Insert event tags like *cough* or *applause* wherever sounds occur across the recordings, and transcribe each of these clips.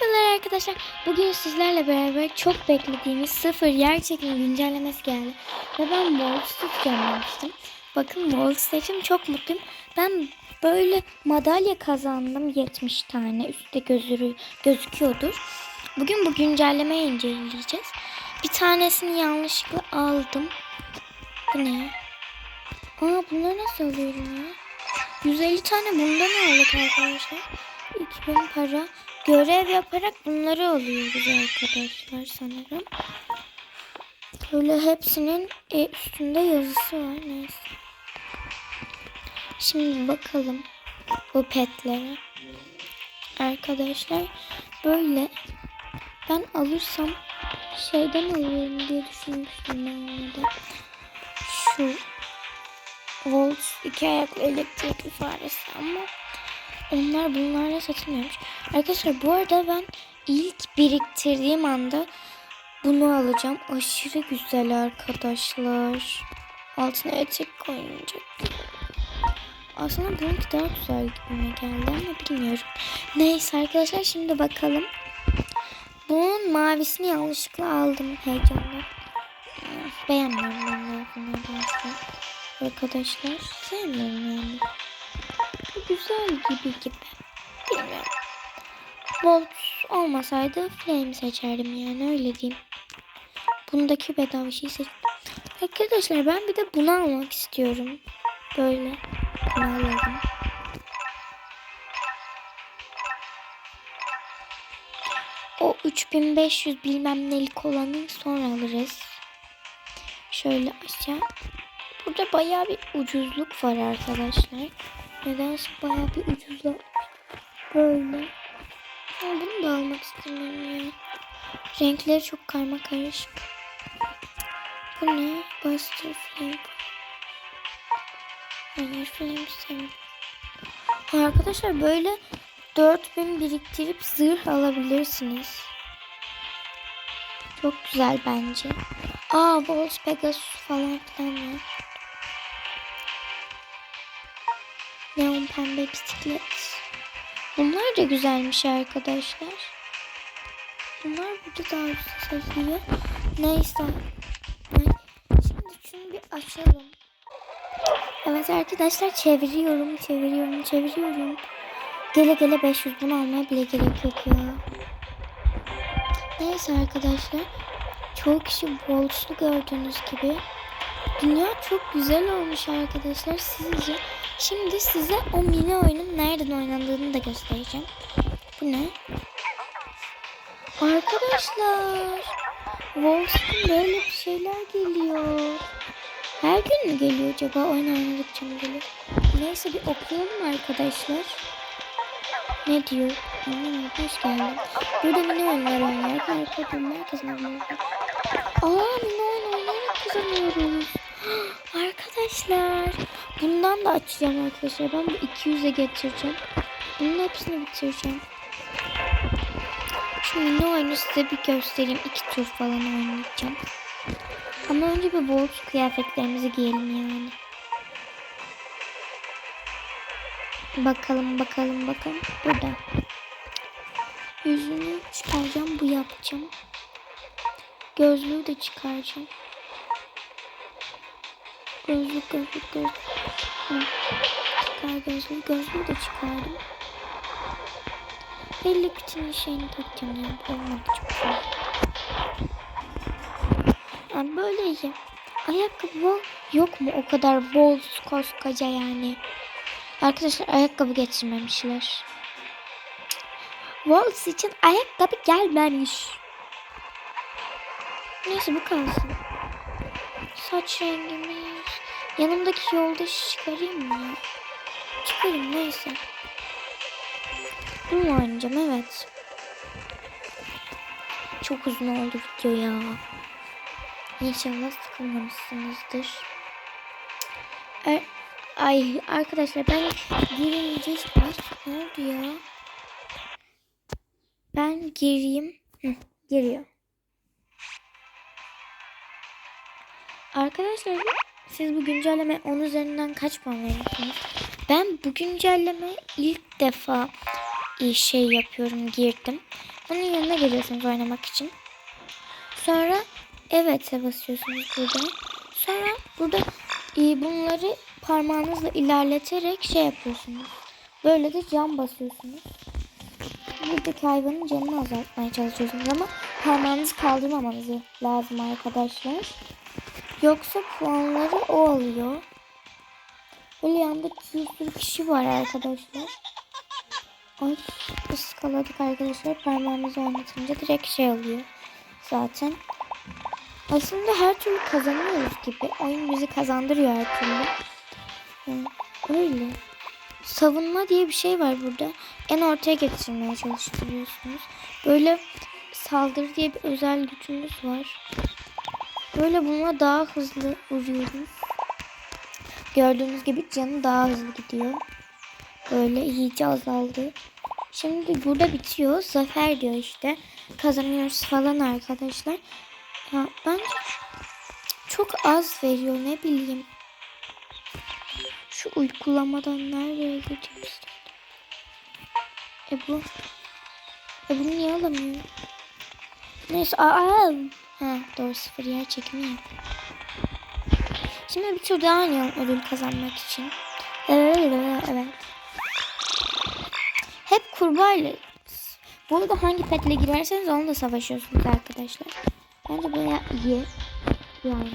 Merhabalar arkadaşlar. Bugün sizlerle beraber çok beklediğimiz sıfır yer çekimi güncellemesi geldi. Ve ben Wolves tutacağım. Bakın Wolves seçim çok mutluyum. Ben böyle madalya kazandım 70 tane. Üstte gözürü, gözüküyordur. Bugün bu güncellemeyi inceleyeceğiz. Bir tanesini yanlışlıkla aldım. Bu ne? Aa bunları nasıl alıyorum ya? 150 tane bundan aldık arkadaşlar. 2000 para. Görev yaparak bunları alıyoruz arkadaşlar sanırım. Böyle hepsinin e, üstünde yazısı var. Neyse. Şimdi bakalım bu petlere. Arkadaşlar böyle ben alırsam şeyden alıyorum diye düşünmüştüm ben onu da. Şu Volt iki ayaklı elektrikli faresi ama onlar bunlarla satılmıyormuş. Arkadaşlar bu arada ben ilk biriktirdiğim anda bunu alacağım. Aşırı güzel arkadaşlar. Altına etek koyunca. Aslında bununki daha güzel gibime geldi ama bilmiyorum. Neyse arkadaşlar şimdi bakalım. Bunun mavisini yanlışlıkla aldım heyecanla. Beğenmiyorum ben bunu Arkadaşlar sevmiyorum yani. Güzel gibi gibi. Bilmiyorum. Bolt olmasaydı flame seçerdim yani öyle diyeyim. Bundaki bedava şey seç. Arkadaşlar ben bir de bunu almak istiyorum. Böyle. Bunu alalım. O 3500 bilmem nelik olanı sonra alırız. Şöyle aşağı. Burada bayağı bir ucuzluk var arkadaşlar. Nedense bayağı bir ucuzluk. Böyle. Ama bunu da almak istemiyorum ya. Renkleri çok karma karışık. Bu ne? Buster Flame. Hayır Flame istemiyorum. Arkadaşlar böyle 4000 biriktirip zırh alabilirsiniz. Çok güzel bence. Aa Bolt Pegasus falan filan var. Neon pembe bisiklet. Bunlar da güzelmiş arkadaşlar. Bunlar burada daha güzel yazıyor. Neyse. Şimdi şunu bir açalım. Evet arkadaşlar çeviriyorum, çeviriyorum, çeviriyorum. Gele gele 500 bunu almaya bile gerek yok ya. Neyse arkadaşlar. Çoğu kişi bolslu gördüğünüz gibi. Dünya çok güzel olmuş arkadaşlar sizce. Şimdi size o mini oyunun nereden oynandığını da göstereceğim. Bu ne? Arkadaşlar. Wolfs'un böyle bir şeyler geliyor. Her gün mü geliyor acaba? Oyun oynadıkça mı geliyor? Neyse bir okuyalım arkadaşlar. Ne diyor? Anlamadım. Hoş geldin. Burada mini oyunlar oynayarak harika durumlar kazanıyoruz. Aa kazanıyoruz. *gasps* Arkadaşlar. Bundan da açacağım arkadaşlar. Ben bu 200'e getireceğim. Bunun hepsini bitireceğim. Şu mini oyunu size bir göstereyim. iki tur falan oynayacağım. Ama önce bir bol kıyafetlerimizi giyelim yani. Bakalım bakalım bakalım. Burada. Yüzünü çıkaracağım. Bu yapacağım. Gözlüğü de çıkaracağım. Gözlük gözlük gözlük. Çıkar gözlüğü. Gözlüğü de çıkardım. Belli bütün şeyini takacağım yani. Olmadı çok güzel. Yani böyle iyi. Ayakkabı yok mu o kadar bol koskoca yani. Arkadaşlar ayakkabı getirmemişler. Waltz için ayakkabı gelmemiş. Neyse bu kalsın. Saç rengimiz. Yanımdaki yoldaşı çıkarayım mı? Çıkarayım neyse. Bunu oynayacağım evet. Çok uzun oldu video ya. İnşallah sıkılmamışsınızdır. Er, ay arkadaşlar ben girince ne oldu ya? Ben gireyim. Hı, giriyor. Arkadaşlar siz bu güncelleme 10 üzerinden kaç puan verirsiniz? Ben bu güncelleme ilk defa e, şey yapıyorum girdim. Bunun yanına geliyorsunuz oynamak için. Sonra evet'e basıyorsunuz burada. Sonra burada e, bunları parmağınızla ilerleterek şey yapıyorsunuz. Böyle de cam basıyorsunuz. Buradaki hayvanın canını azaltmaya çalışıyorsunuz ama parmağınızı kaldırmamanız lazım arkadaşlar. Yoksa puanları o alıyor. Böyle yanında bir sürü kişi var arkadaşlar. Ay ıskaladık arkadaşlar. Parmağımızı oynatınca direkt şey alıyor. Zaten. Aslında her türlü kazanıyoruz gibi. Oyun bizi kazandırıyor her türlü. Yani öyle. Savunma diye bir şey var burada. En ortaya getirmeye çalıştırıyorsunuz. Böyle saldırı diye bir özel gücümüz var. Böyle buna daha hızlı vuruyoruz. Gördüğünüz gibi canı daha hızlı gidiyor. Böyle iyice azaldı. Şimdi burada bitiyor. Zafer diyor işte. Kazanıyoruz falan arkadaşlar. Ya bence çok az veriyor ne bileyim. Şu uygulamadan nereye gidiyoruz? E bu. E bunu niye alamıyorum? Neyse aa. Ha doğru sıfır yer çekimi yap. Şimdi bir tur daha oynayalım ödül kazanmak için. Evet, evet. Hep kurbağayla. Bu arada hangi petle girerseniz onunla savaşıyorsunuz arkadaşlar. Bence baya iyi. Yani.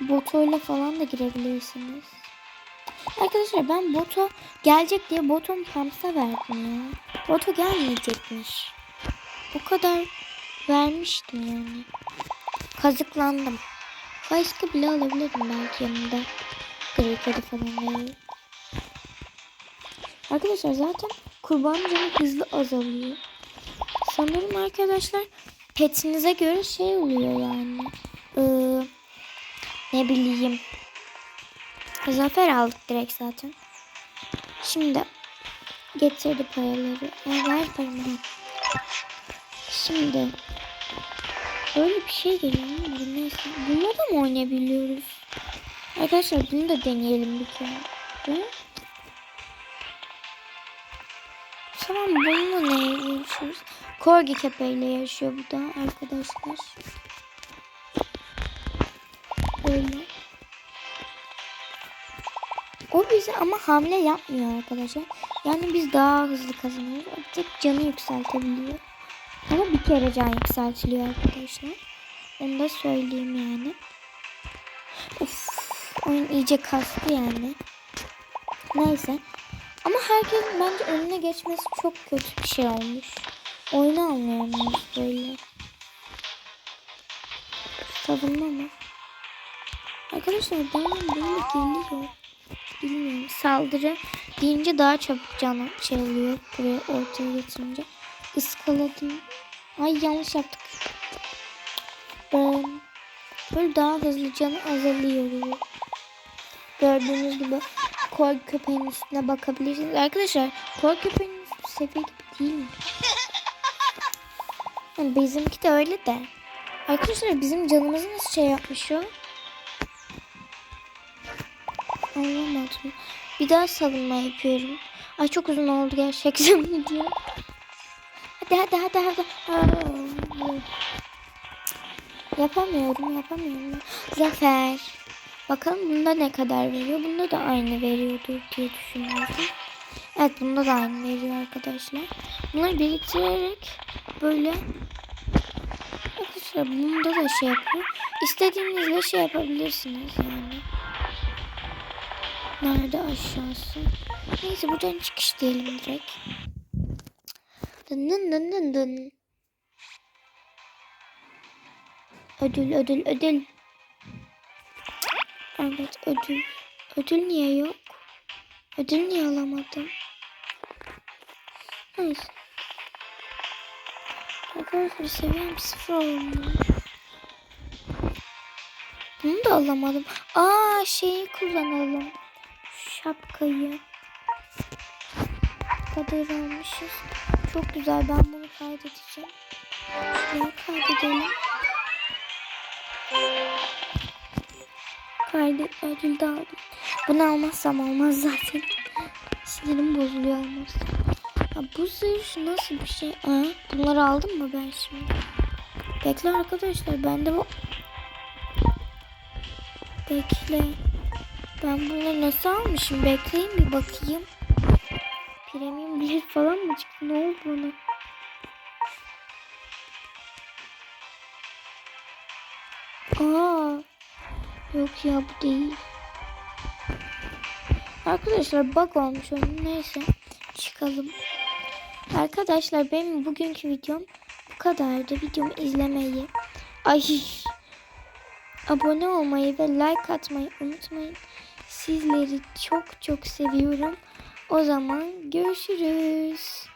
Botoyla falan da girebilirsiniz. Arkadaşlar ben Boto gelecek diye Boto'm Pams'a verdim ya. Boto gelmeyecekmiş. O kadar vermiştim yani. Kazıklandım. Faizki bile alabilirdim belki yanında. Gri falan verir. Arkadaşlar zaten kurban canı hızlı azalıyor. Sanırım arkadaşlar petinize göre şey oluyor yani. Ee, ne bileyim. Zafer aldık direkt zaten. Şimdi getirdi paraları. Ya ver paramı. Şimdi öyle bir şey geliyor neyse. Bununla da mı oynayabiliyoruz? Arkadaşlar bunu da deneyelim bir kere. Tamam bununla ne yaşıyoruz? Korgi köpeğiyle yaşıyor bu da arkadaşlar. Böyle. O bize ama hamle yapmıyor arkadaşlar. Yani biz daha hızlı kazanıyoruz. O tek canı yükseltebiliyor. Ama bir kere can yükseltiliyor arkadaşlar. Onu da söyleyeyim yani. Of, oyun iyice kastı yani. Neyse. Ama herkesin bence önüne geçmesi çok kötü bir şey olmuş. Oyunu anlayamıyoruz böyle. Savunma mı? Arkadaşlar bana böyle geliyor. Bilmiyorum. Saldırı deyince daha çabuk can şey oluyor. Buraya ortaya getirince. Iskaladım. Ay yanlış yaptık. Ben böyle daha hızlı canı azalıyor. Gördüğünüz gibi kor köpeğin üstüne bakabilirsiniz. Arkadaşlar kor köpeğin seviye gibi değil mi? Yani bizimki de öyle de. Arkadaşlar bizim canımızı nasıl şey yapmış o? Anlamadım. Bir daha savunma yapıyorum. Ay çok uzun oldu gerçekten *laughs* video. Hadi hadi hadi hadi. Yapamıyorum yapamıyorum. Zafer. Bakalım bunda ne kadar veriyor. Bunda da aynı veriyordur diye düşünüyorum. Evet bunda da aynı veriyor arkadaşlar. Bunları biriktirerek böyle arkadaşlar bunda da şey yapıyor. İstediğinizle şey yapabilirsiniz yani. Nerede aşağısı? Neyse buradan çıkış diyelim direkt. Dın dın dın dın dın. Ödül ödül ödül. Evet ödül. Ödül niye yok? Ödül niye alamadım? Neyse. Arkadaşlar seviyem sıfır olmuş. Bunu da alamadım. Aa şeyi kullanalım. Şapkayı. kadar almışız. Çok güzel. Ben bunu kaydedeceğim. Şuraya kaydedelim. Kaydet ödül aldım. Bunu almazsam olmaz zaten. Sinirim bozuluyor olmaz. Ya bu zırh nasıl bir şey? Aa, bunları aldım mı ben şimdi? Bekle arkadaşlar bende bu... Bekle. Ben bunları nasıl almışım? Bekleyin bir bakayım. Premium bir falan mı çıktı? Ne oldu bana? Aa, yok ya bu değil. Arkadaşlar bug olmuş oyun. Neyse çıkalım. Arkadaşlar benim bugünkü videom bu kadardı. Videomu izlemeyi, ay abone olmayı ve like atmayı unutmayın. Sizleri çok çok seviyorum. O zaman görüşürüz.